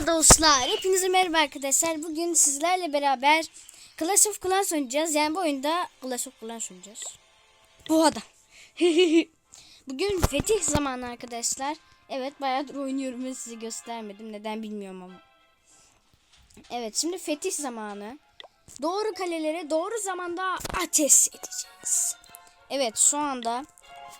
Merhaba dostlar. Hepinize merhaba arkadaşlar. Bugün sizlerle beraber Clash of Clans oynayacağız. Yani bu oyunda Clash of Clans oynayacağız. Bu adam. Bugün fetih zamanı arkadaşlar. Evet bayağıdır oynuyorum ve size göstermedim. Neden bilmiyorum ama. Evet şimdi fetih zamanı. Doğru kalelere doğru zamanda ateş edeceğiz. Evet şu anda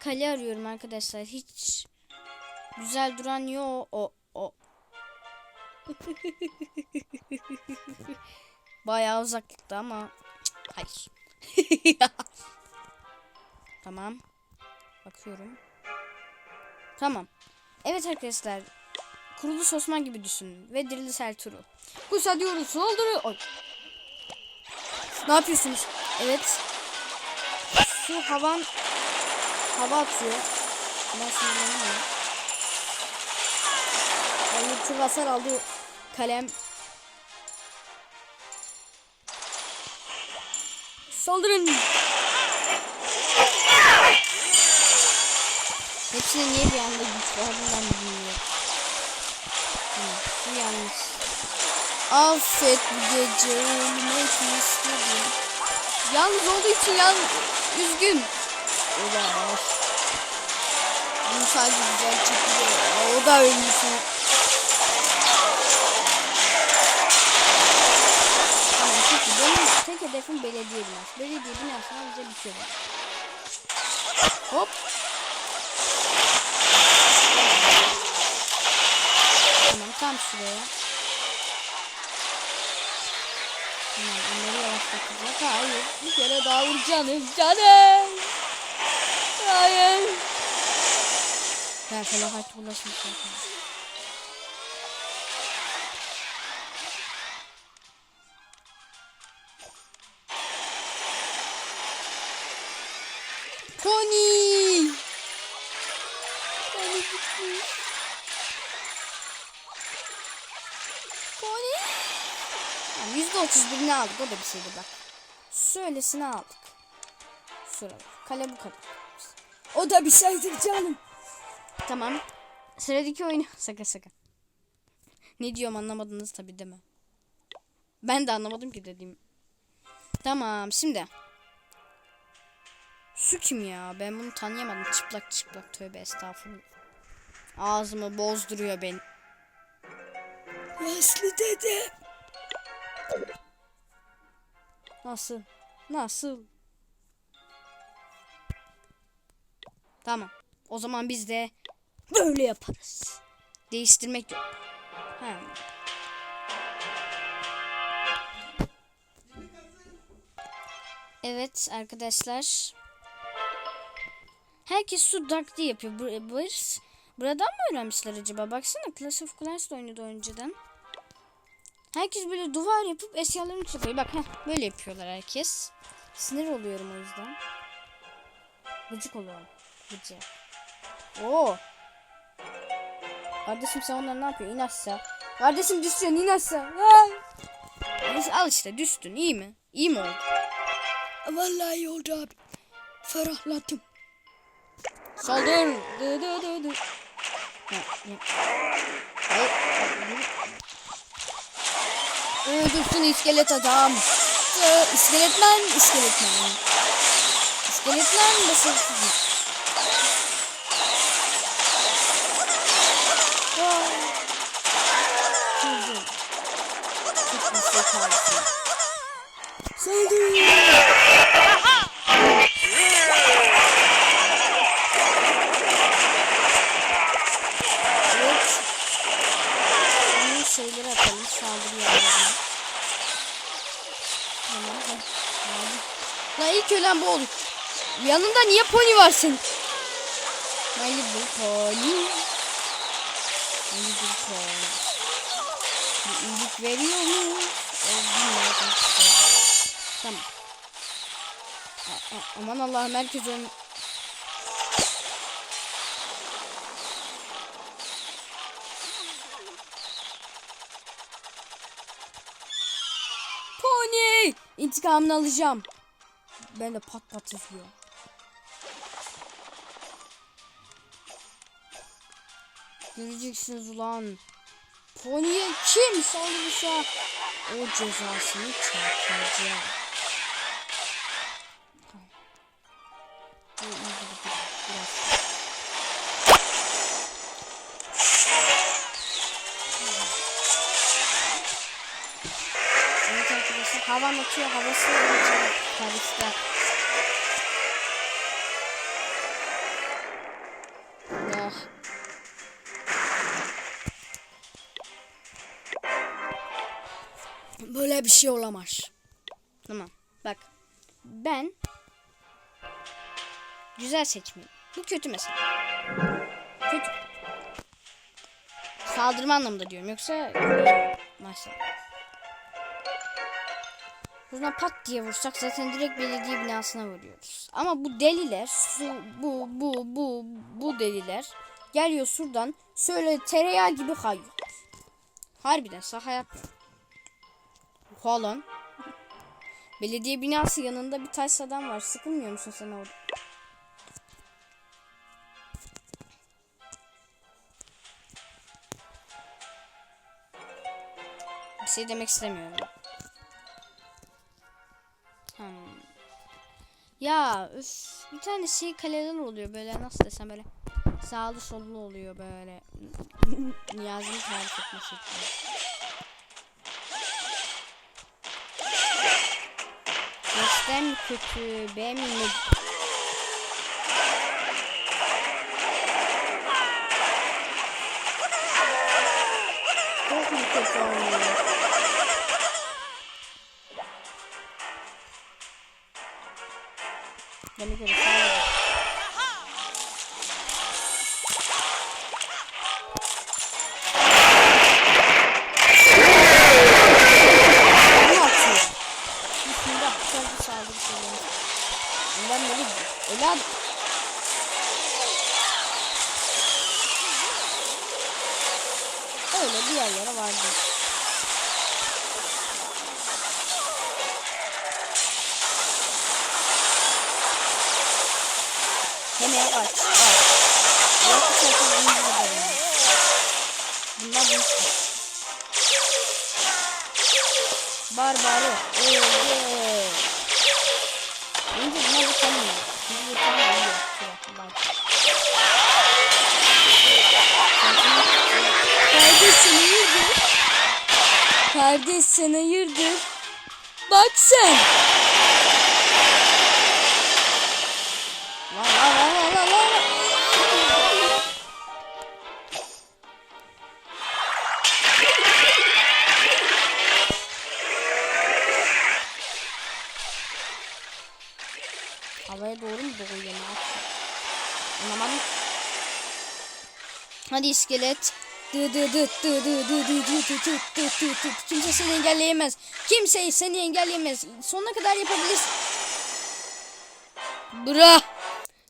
kale arıyorum arkadaşlar. Hiç güzel duran yok. O, Bayağı uzaklıkta ama cık, hayır. tamam. Bakıyorum. Tamam. Evet arkadaşlar. Kuruluş Osman gibi düşünün. Ve Diriliş Ertuğrul. Kusa diyoruz. Saldırı. Oy. Ne yapıyorsunuz? Evet. Şu havan hava atıyor. Ben sinirleniyorum. Yani çok hasar aldı kalem. Saldırın. Hepsine niye bir anda güç verdiğinden bilmiyorum. Bu yanlış. Affet bu gece ölmek istedim. Yalnız olduğu için yan üzgün. Olamaz. Bunu sadece güzel çekiyor. O da ölmüş. ha. Tamam peki benim tek hedefim belediye binası. Belediye binasına bize bir şey var. Hop. Tamam tam şuraya. Tamam onları yavaşlatacak. Hayır. Bir kere daha vur canım. Canım. Hayır. Ben felaket ulaşmış zaten. Otuz birini aldık. O da bir şeydi bak. Şöylesini aldık. Şurada. Kale bu kadar. O da bir şeydir canım. Tamam. Sıradaki oyunu. Şaka şaka. Ne diyorum anlamadınız tabi mi? Ben de anlamadım ki dediğim. Tamam şimdi. Şu kim ya? Ben bunu tanıyamadım. Çıplak çıplak tövbe estağfurullah. Ağzımı bozduruyor beni. Yaşlı dede. Nasıl? Nasıl? Tamam. O zaman biz de böyle yaparız. Değiştirmek yok. Ha. Evet arkadaşlar. Herkes su dakti yapıyor. Bu, bu, buradan mı öğrenmişler acaba? Baksana Clash of Clans'da oynadı önceden. Herkes böyle duvar yapıp eşyalarını çıkıyor. Bak heh, böyle yapıyorlar herkes. Sinir oluyorum o yüzden. Gıcık oluyorum. Gıcık. Oo. Kardeşim sen onlar ne yapıyor? İn aşağı. Kardeşim düşeceksin in aşağı. Ay. Neyse al işte düştün iyi mi? İyi mi oldu? Vallahi iyi oldu abi. Ferahladım. Saldır. Dı dı dı dı. Hayır. Öldürsün iskelet adam. Ee, İskeletmen, iskeletmen. İskeletmen kalsın. Saldır. Lan ilk ölen bu olur. Yanında niye pony var senin? My little pony. Little pony. Bir iyilik veriyor mu? Tamam. A- a- Aman Allah'ım herkes ön... Pony! İntikamını alacağım. De pat pat üflüyorum. Göreceksiniz ulan. Pony'e kim saldırırsa o cezasını biraz. Evet arkadaşlar havan atıyor havası atıyor karıştı. Oh. Böyle bir şey olamaz. Tamam. Bak. Ben güzel seçmeliyim. Bu kötü mesela. Kötü. Saldırma anlamında diyorum. Yoksa maşallah. Buradan pat diye vursak zaten direkt belediye binasına vuruyoruz. Ama bu deliler, su, bu, bu, bu, bu deliler geliyor şuradan şöyle tereyağı gibi kayıyor. Harbiden saha yapıyor. Falan. Belediye binası yanında bir taş adam var. Sıkılmıyor musun sen orada? Bir şey demek istemiyorum. Ya üf, bir tane şey kaleler oluyor böyle nasıl desem böyle sağlı sollu oluyor böyle Niyazi'nin tarif etmesi için. Mi kötü, B Hemen aç. Aç. Yok yapalım. Bunlar bu işte. Barbarı öldü. Önce buna. Şimdi bakalım. Bak. Kardeş seni yırdır. Kardeş seni yırdır. Bak sen. Havaya doğru mu doğuyor ne? Anlamadım. Hadi iskelet. Dı dı dı dı dı dı dı dı dı. Kimse seni engelleyemez. Kimse seni engelleyemez. Sonuna kadar yapabilirsin. Bra.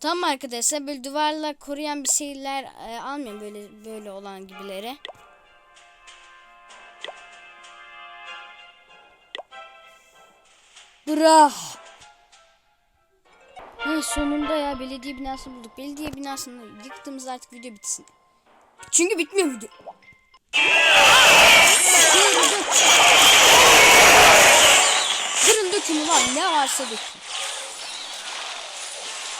Tamam arkadaşlar böyle duvarla koruyan bir şeyler e, almayın böyle böyle olan gibileri. Bra. Ha, sonunda ya belediye binasını bulduk. Belediye binasını yıktığımızda artık video bitsin. Çünkü bitmiyor video. Durun dökün ulan ne varsa dökün.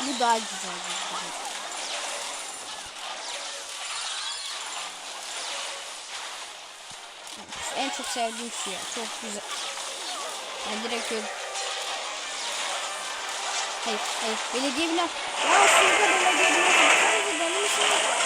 Bu daha güzel. video. En çok sevdiğim şu ya. Çok güzel. Ben direkt öyle. Hayır, hayır. Belediye bina. Ya şurada belediye bina. Baksanıza deli misiniz?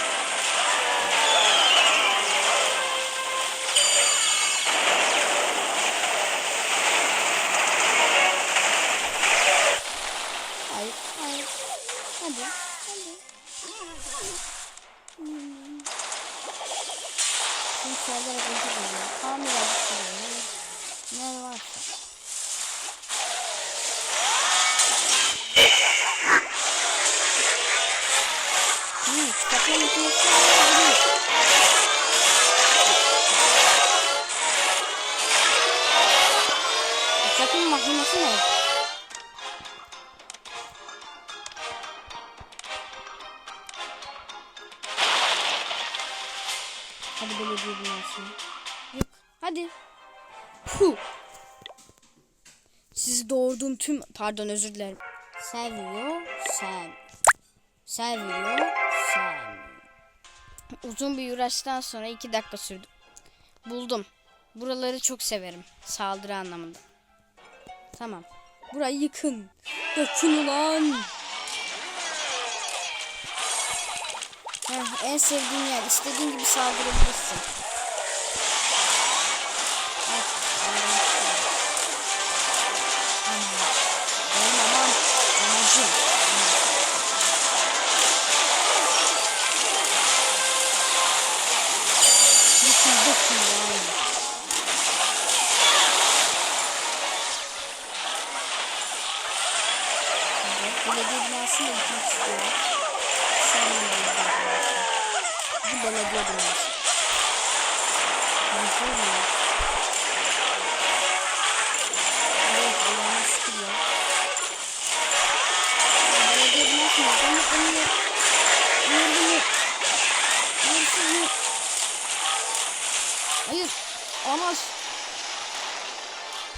Kitapın makinesi ne? Hadi belediye binası. Yık. Hadi. Puh. Sizi doğurduğum tüm... Pardon özür dilerim. Seviyor sen. Seviyor sen. Uzun bir uğraştan sonra iki dakika sürdü. Buldum. Buraları çok severim. Saldırı anlamında. Tamam. Burayı yıkın. Dökün ulan. Heh, en sevdiğin yer. İstediğin gibi saldırabilirsin. Da gitmek istiyorum. Binasını. Bu belediye binası. Güzel mi? Evet, Allah'ına şükür ya. De onu Yürüdüm. Yürüsün. Hayır. Olmaz.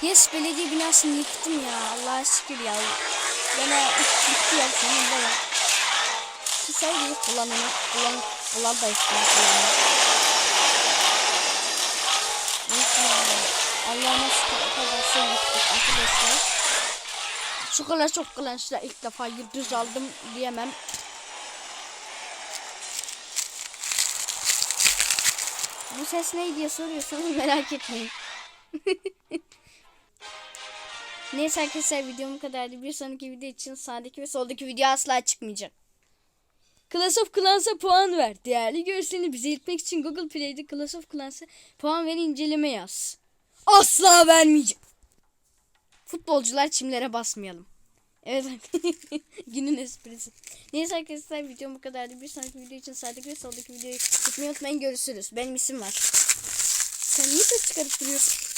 Yes belediye binasını yıktım ya. Allah'a şükür ya. Bana yıktı ya sonunda ya. Şu sayıyı kullanımı kullan kullan da ya. Allah'ıma şükür o kadar şey yıktık arkadaşlar. Şu kadar çok kılançla ilk defa yıldız aldım diyemem. Bu ses ne diye soruyorsanız merak etmeyin. Neyse arkadaşlar videom bu kadardı. Bir sonraki video için sağdaki ve soldaki video asla çıkmayacak. Clash of Clans'a puan ver. Değerli görselini bize iletmek için Google Play'de Clash of Clans'a puan ver inceleme yaz. Asla vermeyeceğim. Futbolcular çimlere basmayalım. Evet günün esprisi. Neyse arkadaşlar videom bu kadardı. Bir sonraki video için sağdaki ve soldaki videoyu tutmayı unutmayın. Görüşürüz. Benim isim var. Sen niye ses çıkarıp duruyorsun?